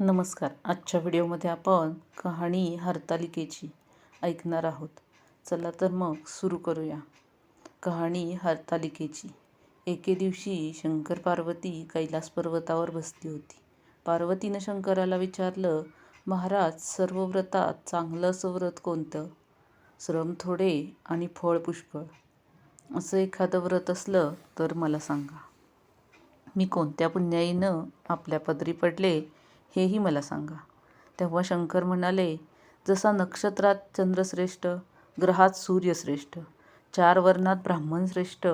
नमस्कार. आजच्या व्हिडिओमध्ये आपण कहाणी हरतालिकेची ऐकणार आहोत. चला तर मग सुरू करूया. कहाणी हरतालिकेची. एके दिवशी शंकर पार्वती कैलास पर्वतावर बसली होती. पार्वतीनं शंकराला विचारलं महाराज सर्व व्रतात चांगलं असं व्रत कोणतं? श्रम थोडे आणि फळ पुष्कळ. असं एखादं व्रत असलं तर मला सांगा. मी कोणत्या पुण्याईनं आपल्या पदरी पडले हेही मला सांगा. तेव्हा शंकर म्हणाले जसा नक्षत्रात चंद्रश्रेष्ठ ग्रहात सूर्यश्रेष्ठ चार वर्णात ब्राह्मण श्रेष्ठ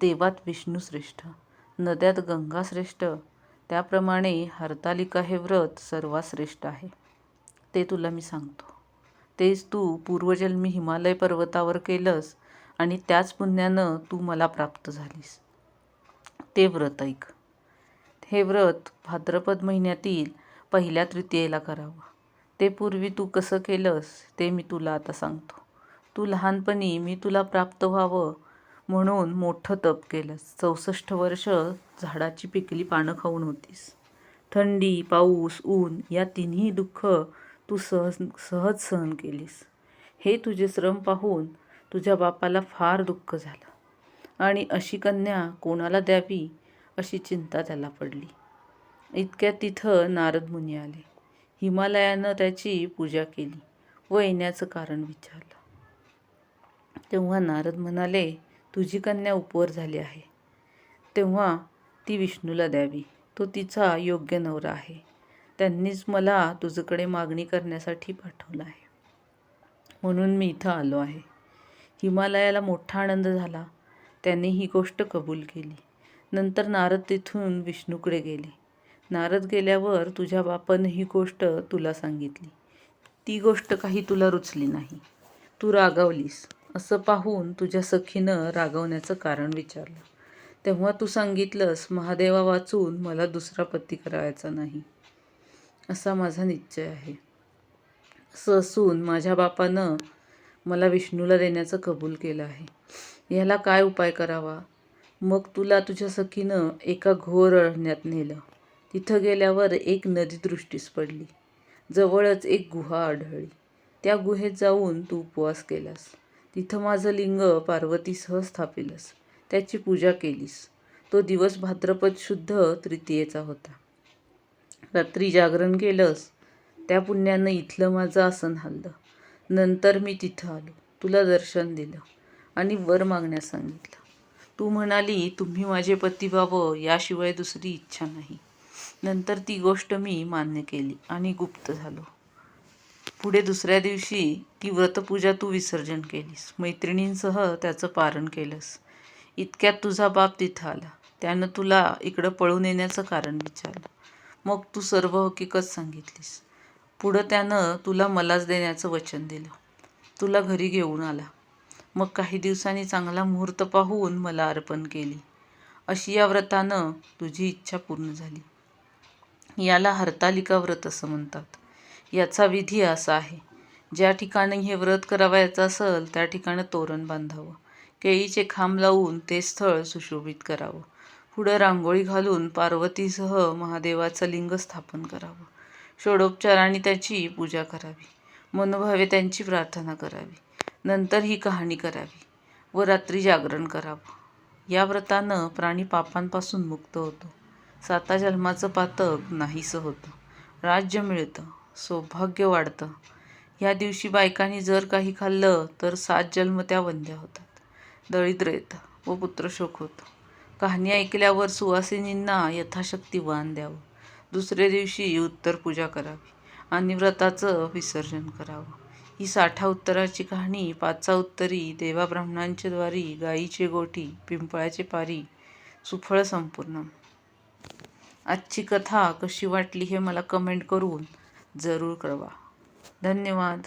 देवात विष्णू श्रेष्ठ नद्यात गंगा श्रेष्ठ त्याप्रमाणे हरतालिका हे व्रत सर्वात श्रेष्ठ आहे. ते तुला मी सांगतो. तेच तू पूर्वजन्मी हिमालय पर्वतावर केलंस आणि त्याच पुण्यानं तू मला प्राप्त झालीस. ते व्रत ऐक. हे व्रत भाद्रपद महिन्यातील पहिल्या तृतीयेला करावं. ते पूर्वी तू कसं केलंस ते मी तुला आता सांगतो. तू लहानपणी मी तुला प्राप्त व्हावं म्हणून मोठं तप केलंस. चौसष्ट वर्ष झाडाची पिकली पानं खाऊन होतीस. थंडी पाऊस ऊन या तिन्ही दुःख तू सहज सहज सहन केलीस. हे तुझे श्रम पाहून तुझ्या बापाला फार दुःख झालं. आणि अशी कन्या कोणाला द्यावी अशी चिंता त्याला पडली. इतक्यात तिथं नारद मुनी आले. हिमालयानं त्याची पूजा केली व येण्याचं कारण विचारलं. तेव्हा नारद म्हणाले तुझी कन्या उपवर झाली आहे. तेव्हा ती विष्णूला द्यावी. तो तिचा योग्य नवरा आहे. त्यांनीच मला तुझ्याकडे मागणी करण्यासाठी पाठवलं आहे. म्हणून मी इथं आलो आहे. हिमालयाला मोठा आनंद झाला. त्याने ही गोष्ट कबूल केली. नंतर नारद तिथून विष्णूकडे गेले. नारद गेल्यावर तुझ्या बापानं ही गोष्ट तुला सांगितली. ती गोष्ट काही तुला रुचली नाही. तू रागावलीस. असं पाहून तुझ्या सखीनं रागवण्याचं कारण विचारलं. तेव्हा तू सांगितलंस महादेवा वाचून मला दुसरा पती करायचा नाही. असा माझा निश्चय आहे. असं असून माझ्या बापानं मला विष्णूला देण्याचं कबूल केलं आहे. याला काय उपाय करावा? मग तुला तुझ्या सखीनं एका घोर अरण्यात नेलं. तिथं गेल्यावर एक नदी दृष्टीस पडली. जवळच एक गुहा आढळली. त्या गुहेत जाऊन तू उपवास केलास. तिथं माझं लिंग पार्वतीसह स्थापिलस. त्याची पूजा केलीस. तो दिवस भाद्रपद शुद्ध तृतीयेचा होता. रात्री जागरण केलंस. त्या पुण्यानं इथलं माझं आसन हल्लं नंतर मी तिथं आलो. तुला दर्शन दिलं आणि वर मागण्यास सांगितलं. तू म्हणाली तुम्ही माझे पती व्हावं याशिवाय दुसरी इच्छा नाही. नंतर ती गोष्ट मी मान्य केली आणि गुप्त झालो. पुढे दुसऱ्या दिवशी ती व्रतपूजा तू विसर्जन केलीस. मैत्रिणींसह त्याचं पारण केलंस. इतक्यात तुझा बाप तिथं आला. त्यानं तुला इकडं पळून येण्याचं कारण विचारलं. मग तू सर्व हकीकत सांगितलीस. पुढं त्यानं तुला मलाच देण्याचं वचन दिलं. तुला घरी घेऊन आला. मग काही दिवसांनी चांगला मुहूर्त पाहून मला अर्पण केली. अशी या व्रतानं तुझी इच्छा पूर्ण झाली. याला हरतालिका व्रत असं म्हणतात. याचा विधी असा आहे. ज्या ठिकाणी हे व्रत करावायचं असेल त्या ठिकाणी तोरण बांधावं. केळीचे खांब लावून ते स्थळ सुशोभित करावं. पुढं रांगोळी घालून पार्वतीसह महादेवाचं लिंग स्थापन करावं. षोडोपचाराने त्याची पूजा करावी. मनोभावे त्यांची प्रार्थना करावी. नंतर ही कहाणी करावी व रात्री जागरण करावं. या व्रतानं प्राणी पापांपासून मुक्त होतो. साता जन्माचं पातक नाहीसं होतं. राज्य मिळतं सौभाग्य वाढतं. ह्या दिवशी बायकांनी जर काही खाल्लं तर सात जन्म त्या वंद्या होतात. दरिद्र येतं व पुत्रशोक होतो. कहाणी ऐकल्यावर सुवासिनींना यथाशक्ती वाण द्यावं. दुसऱ्या दिवशी उत्तर पूजा करावी आणि व्रताचं विसर्जन करावं. ही साठा उत्तराची कहाणी पाचा उत्तरी देवा ब्राह्मणांच्या द्वारी गाईचे गोठी पिंपळाचे पारी सुफळ संपूर्ण आजची कथा कशी वाटली हे मला कमेंट करून जरूर कळवा. धन्यवाद.